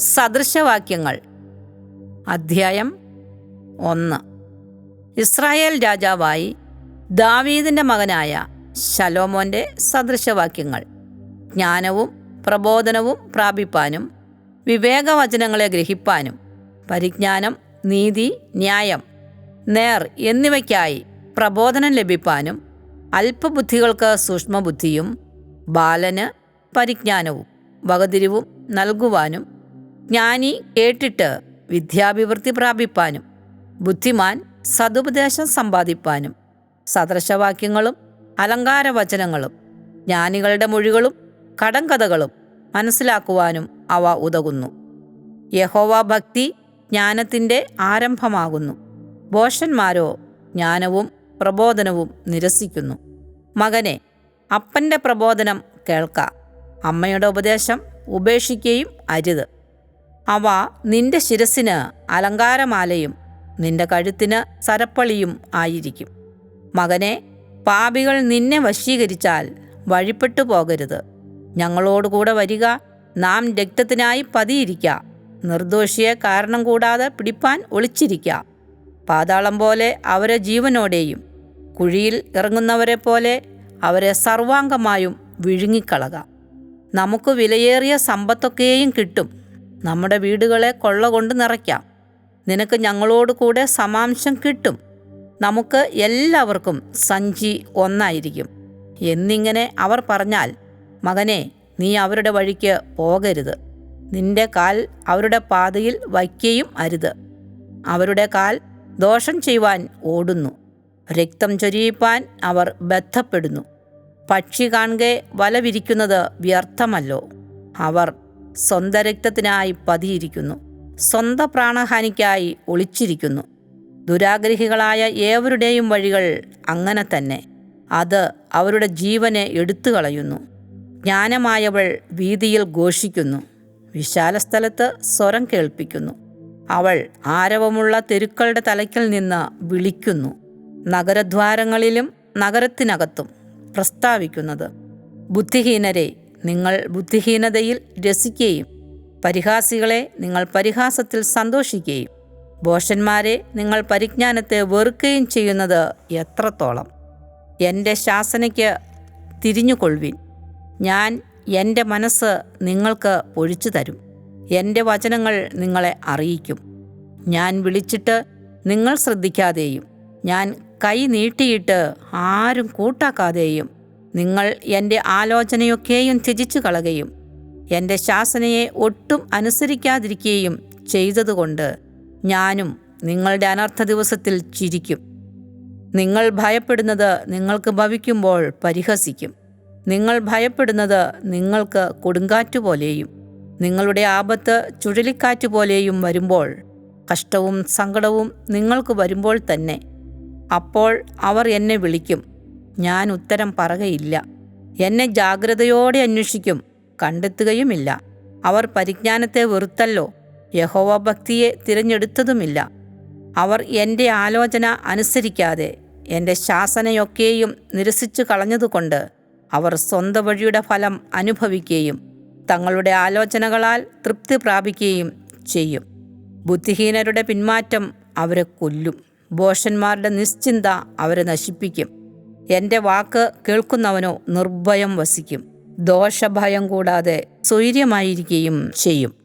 സദൃശവാക്യങ്ങൾ. അധ്യായം ഒന്ന്. ഇസ്രായേൽ രാജാവായി ദാവീദിന്റെ മകനായ ശലോമോന്റെ സദൃശവാക്യങ്ങൾ. ജ്ഞാനവും പ്രബോധനവും പ്രാപിപ്പാനും വിവേകവചനങ്ങളെ ഗ്രഹിപ്പാനും പരിജ്ഞാനം നീതി ന്യായം നേർ എന്നിവയ്ക്കായി പ്രബോധനം ലഭിപ്പാനും അല്പബുദ്ധികൾക്ക് സൂക്ഷ്മബുദ്ധിയും ബാലന് പരിജ്ഞാനവും വകതിരിവും നൽകുവാനും ജ്ഞാനി കേട്ടിട്ട് വിദ്യാഭിവൃദ്ധി പ്രാപിപ്പാനും ബുദ്ധിമാൻ സതുപദേശം സമ്പാദിപ്പാനും സദൃശവാക്യങ്ങളും അലങ്കാരവചനങ്ങളും ജ്ഞാനികളുടെ മൊഴികളും കടങ്കഥകളും മനസ്സിലാക്കുവാനും അവ ഉതകുന്നു. യഹോവ ഭക്തി ജ്ഞാനത്തിന്റെ ആരംഭമാകുന്നു. ഭോഷന്മാരോ ജ്ഞാനവും പ്രബോധനവും നിരസിക്കുന്നു. മകനെ അപ്പന്റെ പ്രബോധനം കേൾക്ക. അമ്മയുടെ ഉപദേശം ഉപേക്ഷിക്കുകയും അരുത്. അവ നിന്റെ ശിരസിന് അലങ്കാരമാലയും നിന്റെ കഴുത്തിന് സരപ്പളിയും ആയിരിക്കും. മകനെ പാപികൾ നിന്നെ വശീകരിച്ചാൽ വഴിപ്പെട്ടു പോകരുത്. ഞങ്ങളോടുകൂടെ വരിക നാം രക്തത്തിനായി പതിയിരിക്ക. നിർദോഷിയെ കാരണം കൂടാതെ പിടിപ്പാൻ ഒളിച്ചിരിക്ക. പാതാളം പോലെ അവരെ ജീവനോടെയും കുഴിയിൽ ഇറങ്ങുന്നവരെ പോലെ അവരെ സർവാംഗമായും വിഴുങ്ങിക്കളക. നമുക്ക് വിലയേറിയ സമ്പത്തൊക്കെയും കിട്ടും. നമ്മുടെ വീടുകളെ കൊള്ള കൊണ്ട് നിറയ്ക്കാം. നിനക്ക് ഞങ്ങളോട് കൂടെ സമാംശം കിട്ടും. നമുക്ക് എല്ലാവർക്കും സഞ്ചി ഒന്നായിരിക്കും. എന്നിങ്ങനെ അവർ പറഞ്ഞാൽ മകനെ നീ അവരുടെ വഴിക്ക് പോകരുത്. നിന്റെ കാൽ അവരുടെ പാതയിൽ വയ്ക്കുകയും അരുത്. അവരുടെ കാൽ ദോഷം ചെയ്യുവാൻ ഓടുന്നു. രക്തം ചൊരിയിപ്പാൻ അവർ ബദ്ധപ്പെടുന്നു. പക്ഷി കാണുകെ വല വിരിക്കുന്നത് വ്യർത്ഥമല്ലോ. അവർ സ്വന്തം രക്തത്തിനായി പതിയിരിക്കുന്നു. സ്വന്തം പ്രാണഹാനിക്കായി ഒളിച്ചിരിക്കുന്നു. ദുരാഗ്രഹികളായ ഏവരുടെയും വഴികൾ അങ്ങനെ തന്നെ. അത് അവരുടെ ജീവനെ എടുത്തു കളയുന്നു ജ്ഞാനമായവൾ വീതിയിൽ ഘോഷിക്കുന്നു. വിശാല സ്ഥലത്ത് സ്വരം കേൾപ്പിക്കുന്നു. അവൾ ആരവമുള്ള തെരുക്കളുടെ തലയ്ക്കിൽ നിന്ന് വിളിക്കുന്നു. നഗരദ്വാരങ്ങളിലും നഗരത്തിനകത്തും പ്രസ്താവിക്കുന്നത്. ബുദ്ധിഹീനരെ നിങ്ങൾ ബുദ്ധിഹീനതയിൽ രസിക്കുകയും പരിഹാസികളെ നിങ്ങൾ പരിഹാസത്തിൽ സന്തോഷിക്കുകയും ഭോഷന്മാരെ നിങ്ങൾ പരിജ്ഞാനത്തെ വെറുക്കുകയും ചെയ്യുന്നത് എത്രത്തോളം? എന്റെ ശാസനയ്ക്ക് തിരിഞ്ഞുകൊള്ളുവിൻ. ഞാൻ എന്റെ മനസ്സ് നിങ്ങൾക്ക് പൊഴിച്ചു തരും. എന്റെ വചനങ്ങൾ നിങ്ങളെ അറിയിക്കും. ഞാൻ വിളിച്ചിട്ട് നിങ്ങൾ ശ്രദ്ധിക്കാതെയും ഞാൻ കൈ നീട്ടിയിട്ട് ആരും കൂട്ടാക്കാതെയും നിങ്ങൾ എന്റെ ആലോചനയൊക്കെയും ത്യജിച്ചു കളകയും എന്റെ ശാസനയെ ഒട്ടും അനുസരിക്കാതിരിക്കുകയും ചെയ്തതുകൊണ്ട് ഞാനും നിങ്ങളുടെ അനർത്ഥ ദിവസത്തിൽ ചിരിക്കും. നിങ്ങൾ ഭയപ്പെടുന്നത് നിങ്ങൾക്ക് ഭവിക്കുമ്പോൾ പരിഹസിക്കും. നിങ്ങൾ ഭയപ്പെടുന്നത് നിങ്ങൾക്ക് കൊടുങ്കാറ്റ് പോലെയും നിങ്ങളുടെ ആപത്ത് ചുഴലിക്കാറ്റ് പോലെയും വരുമ്പോൾ കഷ്ടവും സങ്കടവും നിങ്ങൾക്ക് വരുമ്പോൾ തന്നെ. അപ്പോൾ അവർ എന്നെ വിളിക്കും. ഞാൻ ഉത്തരം പറയുകയില്ല എന്നെ ജാഗ്രതയോടെ അന്വേഷിക്കും. കണ്ടെത്തുകയുമില്ല. അവർ പരിജ്ഞാനത്തെ വെറുത്തല്ലോ. യഹോവ ഭക്തിയെ തിരഞ്ഞെടുത്തതുമില്ല. അവർ എന്റെ ആലോചന അനുസരിക്കാതെ എന്റെ ശാസനയൊക്കെയും നിരസിച്ചു കളഞ്ഞതുകൊണ്ട് അവർ സ്വന്തം വഴിയുടെ ഫലം അനുഭവിക്കുകയും തങ്ങളുടെ ആലോചനകളാൽ തൃപ്തി പ്രാപിക്കുകയും ചെയ്യും. ബുദ്ധിഹീനരുടെ പിന്മാറ്റം അവരെ കൊല്ലും. ബോഷന്മാരുടെ നിശ്ചിന്ത അവരെ നശിപ്പിക്കും. എന്റെ വാക്ക് കേൾക്കുന്നവനോ നിർഭയം വസിക്കും. ദോഷഭയം കൂടാതെ സ്വൈര്യമായിരിക്കുകയും ചെയ്യും.